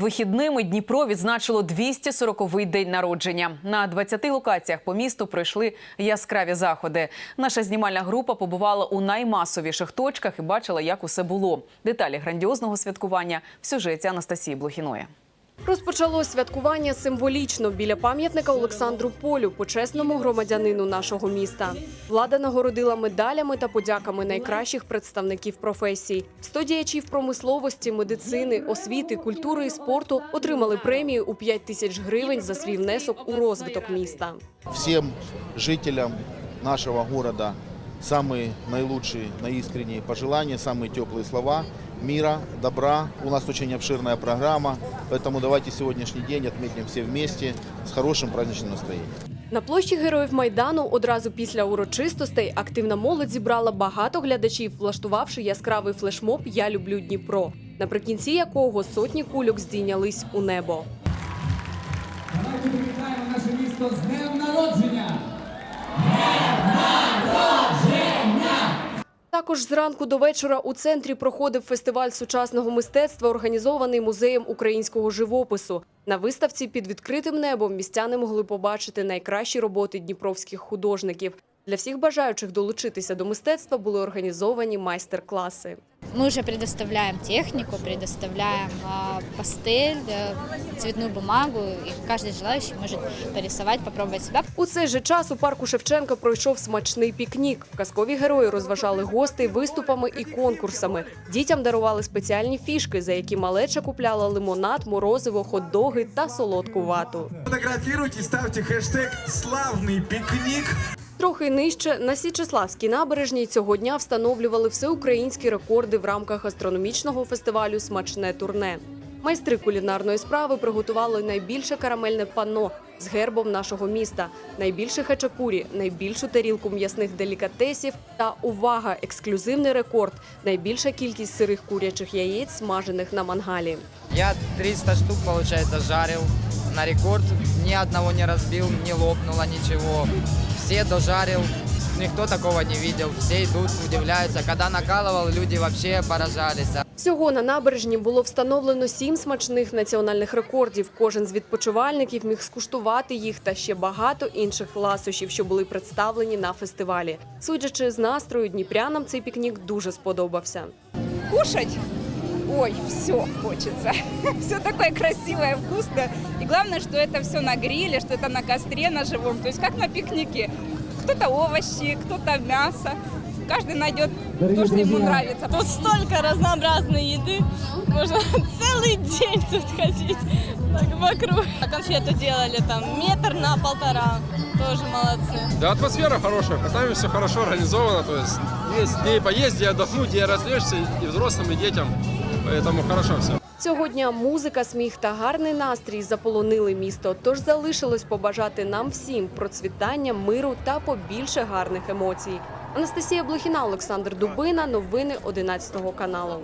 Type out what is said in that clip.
Вихідними Дніпро відзначило 240-й день народження. На 20 локаціях по місту пройшли яскраві заходи. Наша знімальна група побувала у наймасовіших точках і бачила, як усе було. Деталі грандіозного святкування в сюжеті Анастасії Блохіної. Розпочалось святкування символічно біля пам'ятника Олександру Полю, почесному громадянину нашого міста. Влада нагородила медалями та подяками найкращих представників професій. Сто діячів промисловості, медицини, освіти, культури і спорту отримали премію у 5 тисяч гривень за свій внесок у розвиток міста. всем жителям нашего города самые наилучшие, наискренние пожелания, самые теплые слова мира, добра. У нас очень обширная программа, поэтому давайте сегодняшний день отметим все вместе с хорошим праздничным настроением. На площі Героїв Майдану одразу після урочистостей активна молодь зібрала багато глядачів, влаштувавши яскравий флешмоб Я люблю Дніпро, наприкінці якого сотні кульок здійнялись у небо. Давайте привітаємо наше місто з днем народження! Також зранку до вечора у центрі проходив фестиваль сучасного мистецтва, організований музеєм українського живопису. На виставці під відкритим небом містяни могли побачити найкращі роботи дніпровських художників. Для всіх бажаючих долучитися до мистецтва були організовані майстер-класи. Мы уже предоставляем технику, предоставляем а, пастель, э, цветную бумагу, и каждый желающий может порисовать, попробовать себя. У цей же час у парку Шевченка пройшов смачний пікнік. Казкові герої розважали гостей виступами і конкурсами. Дітям дарували спеціальні фішки, за які малеча купляла лимонад, морозиво, хот-доги та солодку вату. Фотографируйте, ставьте хэштег «Славный пикник». Трохи нижче на Січеславській набережній цього дня встановлювали всеукраїнські рекорди в рамках астрономічного фестивалю Смачне турне. Майстри кулінарної справи приготували найбільше карамельне панно з гербом нашого міста, найбільше хачапурі, найбільшу тарілку м'ясних делікатесів та увага! Ексклюзивний рекорд найбільша кількість сирих курячих яєць, смажених на мангалі. Я 300 штук, получается, жарил на рекорд. Ни одного не разбил, не лопнуло ничего. Все дожарил. Никто такого не видел. Все идут, удивляются. Когда накалывал, люди вообще поражались. Всього на набережні було встановлено сім смачних національних рекордів. Кожен з відпочивальників міг скуштувати їх та ще багато інших ласощів, що були представлені на фестивалі. Судячи з настрою, дніпрянам цей пікнік дуже сподобався. кушать, ой, все хочется. Все такое красивое, вкусное. И главное, что это все на гриле, что это на костре на живом. То есть как на пикнике. Кто-то овощи, кто-то мясо. Каждый найдет то, что ему нравится. Тут столько разнообразной еды, можно целый день тут ходить так вокруг. А конфеты делали там метр на полтора, тоже молодцы. Да, атмосфера хорошая, катаемся хорошо организовано, то есть есть где поесть, где отдохнуть, где развлечься и взрослым, и детям, поэтому хорошо все. Цього дня музика, сміх та гарний настрій заполонили місто. Тож залишилось побажати нам всім процвітання, миру та побільше гарних емоцій. Анастасія Блохіна, Олександр Дубина. Новини 11 каналу.